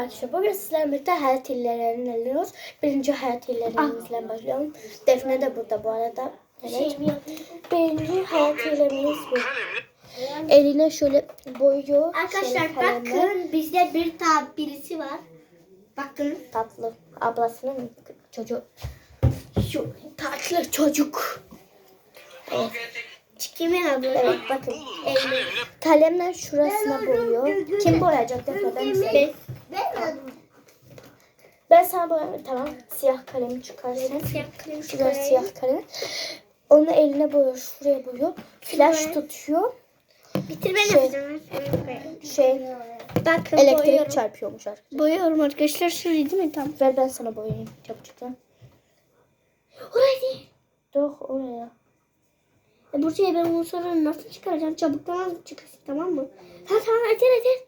arkadaşlar. Bugün sizlerle birlikte hayat illerini alıyoruz. Birinci hayat illerimizle başlayalım. Defne de burada bu arada. Evet. Birinci hayat illerimiz bu. Eline şöyle boyuyor. Arkadaşlar şöyle kalemle. bakın bizde bir tane birisi var. Bakın Tatlı. Ablasının çocuğu. Şu tatlı çocuk. Evet. kimin adı? Evet bakın. Kalemle şurasına boyuyor. Kim boyayacak Defne'den misin? Ben Ben sana boyayayım. Tamam. Siyah kalemi çıkarsın. Siyah kalem Şurada çıkarayım. siyah kalem. Onu eline boyuyor. Şuraya boyuyor. Flash Şuraya. tutuyor. Bitir ben Şey-. Şey Bakın elektrik boyuyorum. çarpıyormuş arkadaşlar. Boyuyorum arkadaşlar. Şurayı değil mi tam? Ver ben sana boyayayım çabucaktan. Orayı değil. Dur oraya. E Burcu'ya ben onu sonra nasıl çıkaracağım? Çabuktan çıkarsın tamam mı? Ha tamam yeter yeter.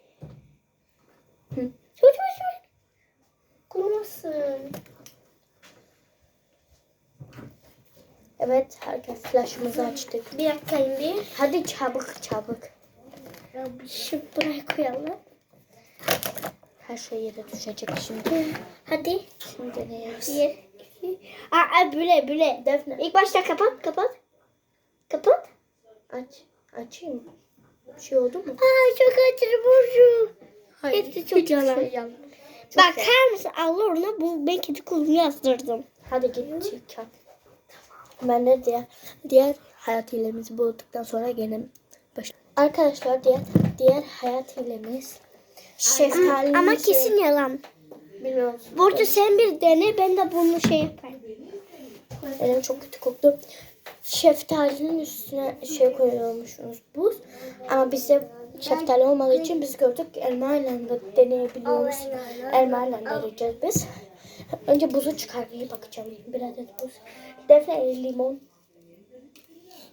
Hı. Kurumasın. Evet herkes flash'ımızı açtık. Bir dakika bir. Hadi çabuk çabuk. Şu buraya koyalım. Her şey yere düşecek şimdi. Hadi. Şimdi deneyiyoruz. Bir, iki. Aa, böyle böyle. Defne İlk başta kapat kapat. Kapat. aç. Açayım? Bir şey oldu mu? Aa çok acır Burcu. Hepsi çok hiçbir yalan. şey yalan. Çok Bakar mısın Allah ona bu ben kedi kulumu yazdırdım. Hadi git çık. Ben de diğer, diğer hayat hilemizi bulduktan sonra gene baş... Arkadaşlar diğer, diğer hayat hilemiz şeftali Ama kesin yalan. bilmiyorum. Burcu sen bir dene ben de bunu şey yaparım. Elim çok kötü koktu. Şeftalinin üstüne şey koyuyormuşsunuz buz. Ama bize şeftali olmadığı için biz gördük elma ile de deneyebiliyoruz. Elma ile deneyeceğiz biz. Önce buzu çıkarmayı bakacağım. Bir adet buz. Defne limon.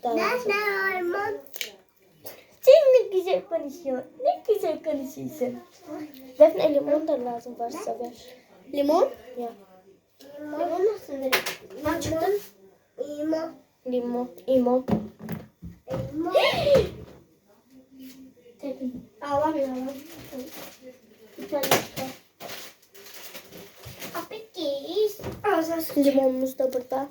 Daha lazım. Arman? Sen ne güzel konuşuyorsun. Ne güzel konuşuyorsun. Defne limon da lazım varsa ver. Limon? Ya. Limon nasıl verir? Ben çıktım. Limon. Limon. Limon. Limon. Ağlamıyorum. Bir tane daha. Apikis. Ağzına sık. Limonumuz da burada.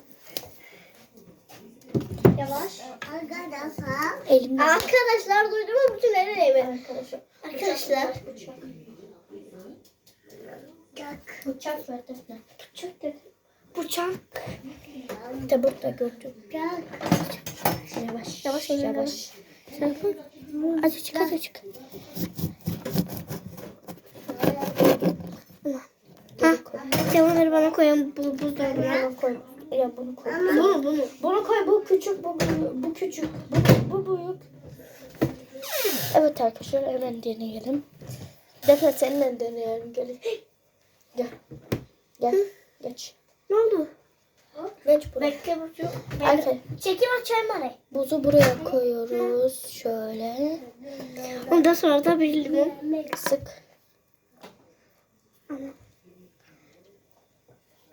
Yavaş. Arkadaşlar. Elimde. Arkadaşlar duydun mu bütün el evi? Arkadaşlar. Arkadaşlar. Bıçak. Bıçak ver Defne. Bıçak dedi. Bıçak. Burada gördüm. Gel. Yavaş. Yavaş, Yavaş. yavaş. Hadi çık hadi çık. Ha, devamları bana koyun bu buzdolabına. Koy. Ya bunu koy. Bunu bunu. Bunu koy. Bu küçük. Bu, bu, küçük. Bu, bu büyük. Evet arkadaşlar hemen deneyelim. Defne seninle deneyelim. Gel. Gel. Gel. Geç. Ne oldu? Geç buraya. Bekle Burcu. Arkadaşlar Çekim açayım arayı. buzu buraya koyuyoruz. Şöyle. Ondan sonra da bir limon. Sık.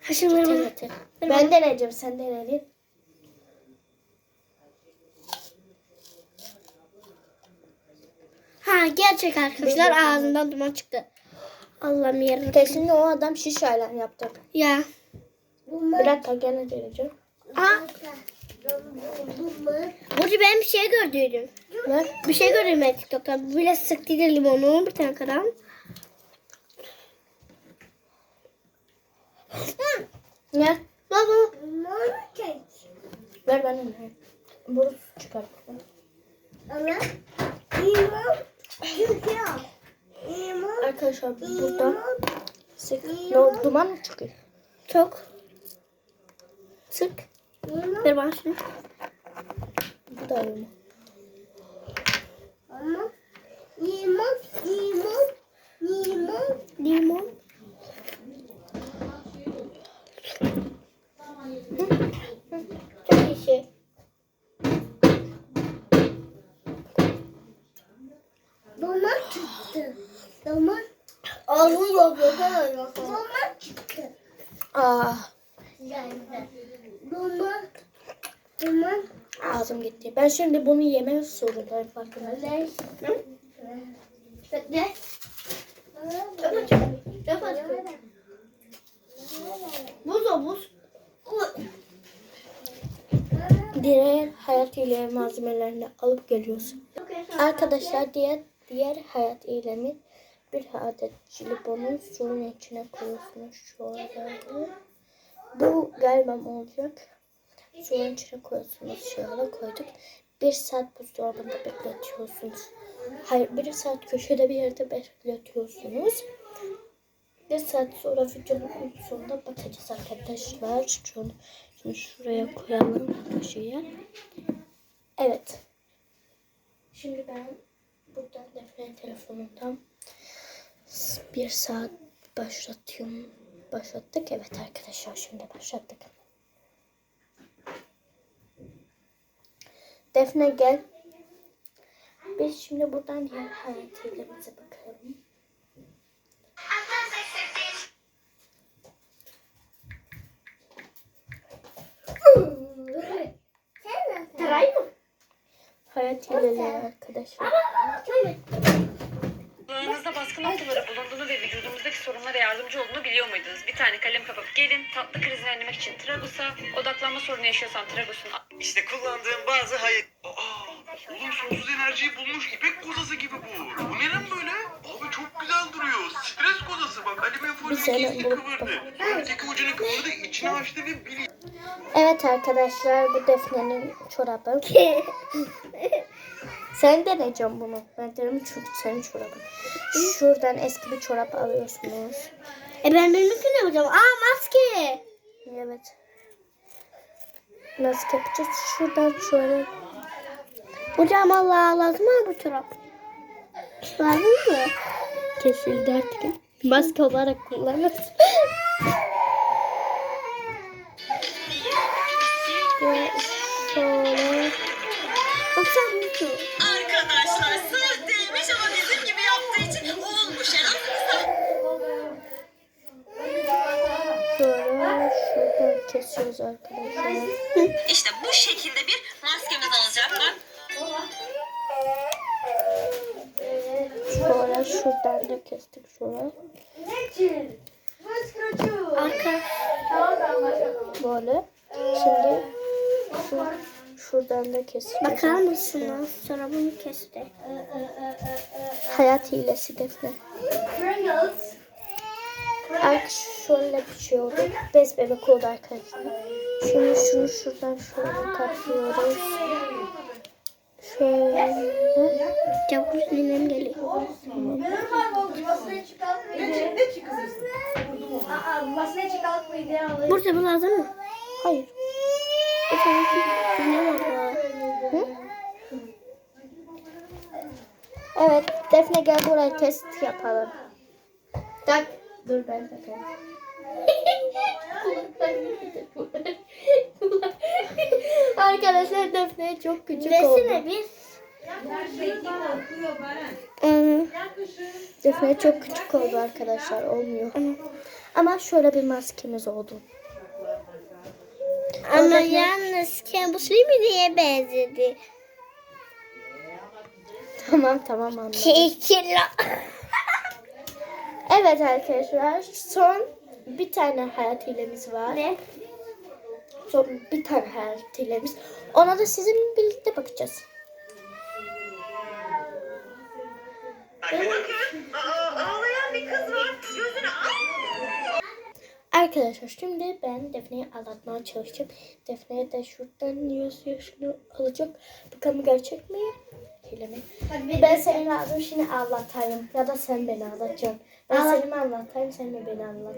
Haşırları Yeter bana. yeter. Ben deneyeceğim. Sen denedin. Ha gerçek arkadaşlar ağzından duman çıktı. Allah'ım yarabbim. Kesin o adam şişayla yaptı. Ya. Bir dakika gene deneyeceğim. Aa. Burcu ben bir şey gördüydüm. Ver. Bir şey gördüm ben TikTok'ta. Böyle sıktıydı limonu bir tane kadar. Ver. Baba. Ver ben de. Bunu çıkar. Arkadaşlar burada sık. Ne? Duman mı çıkıyor? Çok. Sık. Şunu. Bu da öyle. Limon, limon, limon, limon. Çok iyi şey. Duman çıktı. Duman. Ağzını yapıyor. Duman çıktı. Aa, Duman. Duman. Gitti. Ben şimdi bunu yeme zorundayım farkında. Ne? Acı. Yap hadi. Buz o buz. Diğer hayat ile malzemelerini alıp geliyorsun. Arkadaşlar diğer diğer hayat eylemi bir adet jelibonu suyun içine koyuyorsunuz şöyle. Bu galiba olacak. Suyun içine koyuyorsunuz şöyle koyduk. Bir saat buzdolabında bekletiyorsunuz. Hayır bir saat köşede bir yerde bekletiyorsunuz. Bir saat sonra videonun sonunda bakacağız arkadaşlar. Şunu, şunu şuraya koyalım köşeye. Evet. Şimdi ben buradan defne telefonundan bir saat başlatıyorum. Başlattık. Evet arkadaşlar şimdi başlattık. Defne gel. Biz şimdi buradan diğer hayatlarımıza bakalım. Taray mı? Hayat hileleri arkadaşlar. Alanınızda baskı noktaları bulunduğunu ve vücudumuzdaki sorunlara yardımcı olduğunu biliyor muydunuz? Bir tane kalem kapıp gelin. Tatlı krizini önlemek için Tragos'a, odaklanma sorunu yaşıyorsan Tragos'un İşte kullandığım bazı hayır... Aa, oğlum sonsuz enerjiyi bulmuş ipek kozası gibi bu. Bu ne lan böyle? Abi çok güzel duruyor. Stres kozası bak. Alüminyum folyo Bir sene kesti bulup kıvırdı. Öteki ucunu kıvırdı içine açtı ve bili... Evet arkadaşlar bu Defne'nin çorabı. Sen deneyeceğim bunu. Ben derim çünkü senin çorabın. Şuradan eski bir çorap alıyorsunuz. E ben benimkini yapacağım. Aa maske. Evet. Nasıl yapacağız? Şuradan şöyle. Hocam Allah lazım mı bu çorap? Lazım mı? Kesildi artık. Maske olarak kullanırız. Ve şöyle. Arkadaşlar sahteymiş ama bizim gibi yaptığı için olmuş. Şöyle kesiyoruz arkadaşlar. İşte bu şekilde bir maskemiz olacak. Bak Şöyle şuradan da kestik şöyle. Arka. Böyle. Şimdi şu, şuradan da keseceğiz. Bakar mısınız? Çorabımı kesti. Hayat hilesi Defne. Ark şöyle bir şey oldu. Bez bebek oldu arkadaşlar. Şimdi şunu şuradan şöyle katlıyoruz. Şöyle. Çabuk dinlem geliyor. Burada bu lazım mı? Hayır. Var. Hı? Evet Defne gel buraya test yapalım. Tak. Dur ben takayım. Arkadaşlar Defne çok küçük oldu. Resine bir. Defne çok küçük oldu arkadaşlar. Olmuyor. Ama şöyle bir maskemiz oldu. Ama yalnız kabus mi diye benzedi. Tamam tamam anladım. Kekila. Evet arkadaşlar son bir tane hayat hilemiz var. Ne? Son bir tane hayat hilemiz. Ona da sizinle birlikte bakacağız. ağlayan Arkadaşlar şimdi ben Defne'yi anlatmaya çalışacağım. Defne de şuradan yüz yaşını alacak. Bakalım gerçek mi? Hile mi? Ben seni lazım şimdi anlatayım. Ya da sen beni anlatacaksın. Ben Anlat. seni mi anlatayım sen mi beni anlat.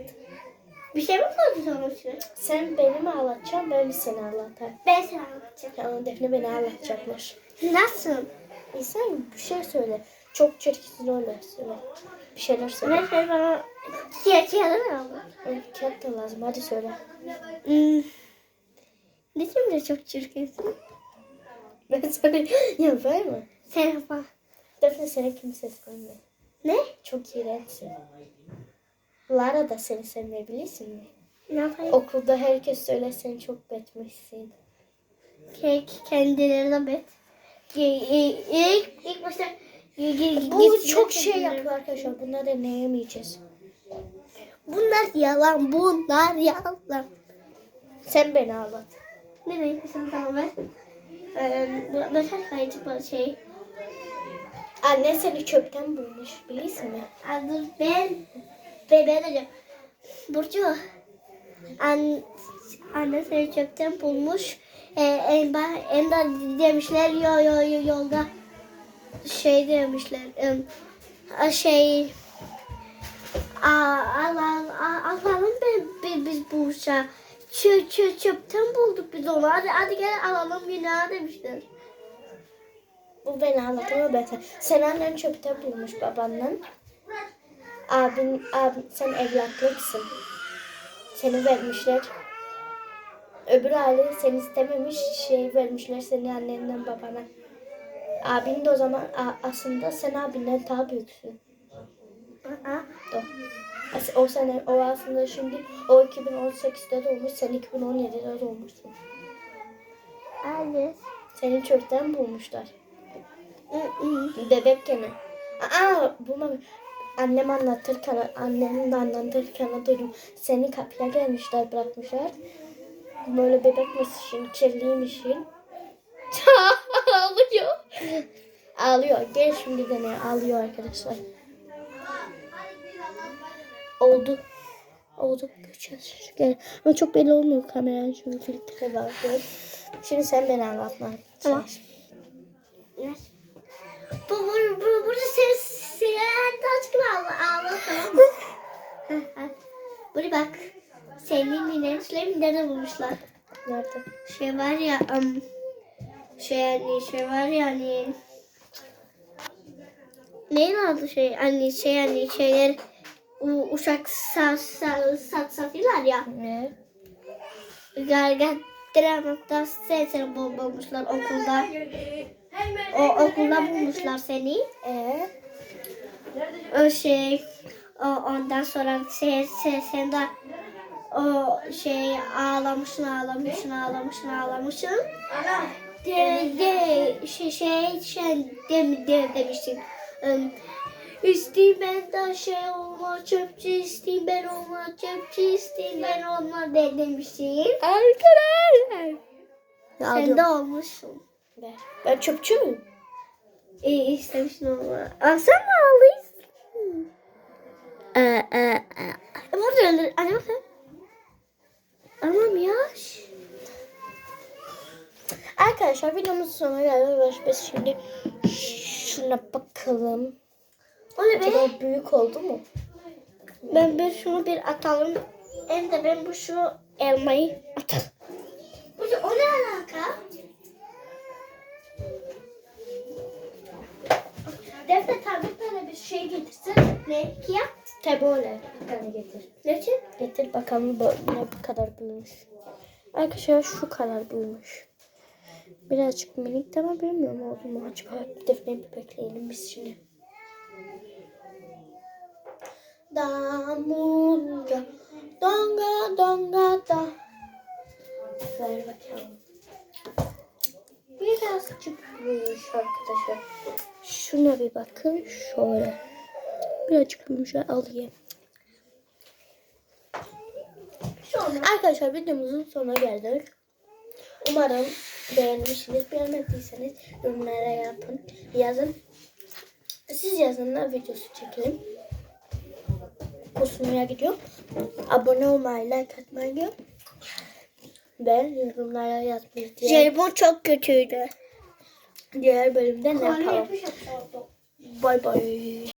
Bir şey mi şimdi? Sen beni mi anlatacaksın ben mi seni anlatayım. Ben sana anlatacağım. Ya Defne beni anlatacakmış. Nasıl? İnsan bir şey söyle. Çok çirkin öyle söyle. Bir şeyler söyle. Mesela bana kekila mı aldın? Evet, Kağıt da lazım hadi söyle. Hmm. Ne şimdi çok çirkinsin? Ben söyle. Ya var mı? Sen yapma. Defne seni kimse sevmiyor. Ne? Çok iğrençsin. Lara da seni sevmeyebilirsin mi? Ne yapayım? Okulda herkes söyler sen çok betmişsin. Kek kendilerine bet. İlk, ilk başta Bu çok şey yapıyor arkadaşlar. Bunları deneyemeyeceğiz. Bunlar yalan. Bunlar yalan. Sen beni ağlat. Ne demek sen tamam ver. Mesela kayıcı şey. Anne seni çöpten bulmuş biliyorsun mi? Dur ben ben ben dedim. Burcu. An, anne seni çöpten bulmuş. Ee, en, en de demişler yo yo yo yolda şey demişler. şey alalım be, biz bu uçağı. Çö, çö, çöpten bulduk biz onu. Hadi, hadi gel alalım günah demişler. Bu beni ağlatıyor ben sen. Annen çöpten bulmuş babanla. Abin, abin sen evlatlıksın. Seni vermişler. Öbür aile seni istememiş şey vermişler seni annenden babana. Abin de o zaman aslında sen abinden daha büyüksün. Aa, O sene o aslında şimdi o 2018'de doğmuş sen 2017'de doğmuşsun. anne. Seni çöpten bulmuşlar. Hı, hı. Bebek gene. Aa bulmam. Annem anlatırken, annemin de anlatırken duydum. Seni kapıya gelmişler bırakmışlar. Böyle bebekmişsin, kirliymişsin. Ağlıyor. Ağlıyor. Gel şimdi dene. Ağlıyor arkadaşlar. Oldu. Oldu. Göreceğiz. Gel. Ama çok belli olmuyor kameranın çünkü filtre var. Şimdi sen beni anlatma. Tamam. Ver. Bu, bu, bu, burada ses, sen açıkla ağla, ağla tamam. Buraya bak. Senin minetlerini nerede bulmuşlar? Nerede? Şey var ya, um, şey yani, şey var ya hani, neyin adı şey, hani şey yani şeyler, u, uçak sat, sat, sat, satıyorlar ya. Ne? Gargantiranok'ta sen seni bul- bulmuşlar okulda. O okulda bulmuşlar seni. Ee? O şey o ondan sonra sen sen, sen de o şey ağlamışsın ağlamışsın ağlamışsın ağlamışsın. De, de şey şey şey de, de demiştin. İsteyim ben de şey olma çöpçü isteyim ben olma çöpçü isteyim ben olma de demiştin. Arkadaşlar. Sen de olmuşsun. Ver. Ben çöpçü müyüm? İyi istemişsin ama. Aa, sen mi ağlıyorsun? Ee, e, e. Burada öyle. Anne bak sen. Aman yaş. Arkadaşlar videomuzun sonuna geldik. Biz şimdi şuna bakalım. O ne be? Acaba büyük oldu mu? Ben bir şunu bir atalım. Hem de ben bu şu elmayı atalım. Bu o ne alaka? Defne tablet bana bir şey getirsin. Ne? Kia? Tebole. Bir tane getir. Ne için? Getir bakalım bu ne kadar büyümüş. Arkadaşlar şu kadar büyümüş. Birazcık minik ama bilmiyorum oldu mu acaba. Defneyi bir bekleyelim biz şimdi. Damunda donga donga da. Ver bakalım. Birazcık büyümüş arkadaşlar. Şuna bir bakın şöyle. Birazcık büyümüş alayım. Arkadaşlar videomuzun sonuna geldik. Umarım beğenmişsiniz. Beğenmediyseniz yorumlara yapın. Yazın. Siz yazın da videosu çekelim. Kusmaya gidiyor. Abone olmayı, like atmayı ve yorumlara yazmayı diğer, Jelibon çok kötüydü. diğer bölümde ne yapalım. Bay bay.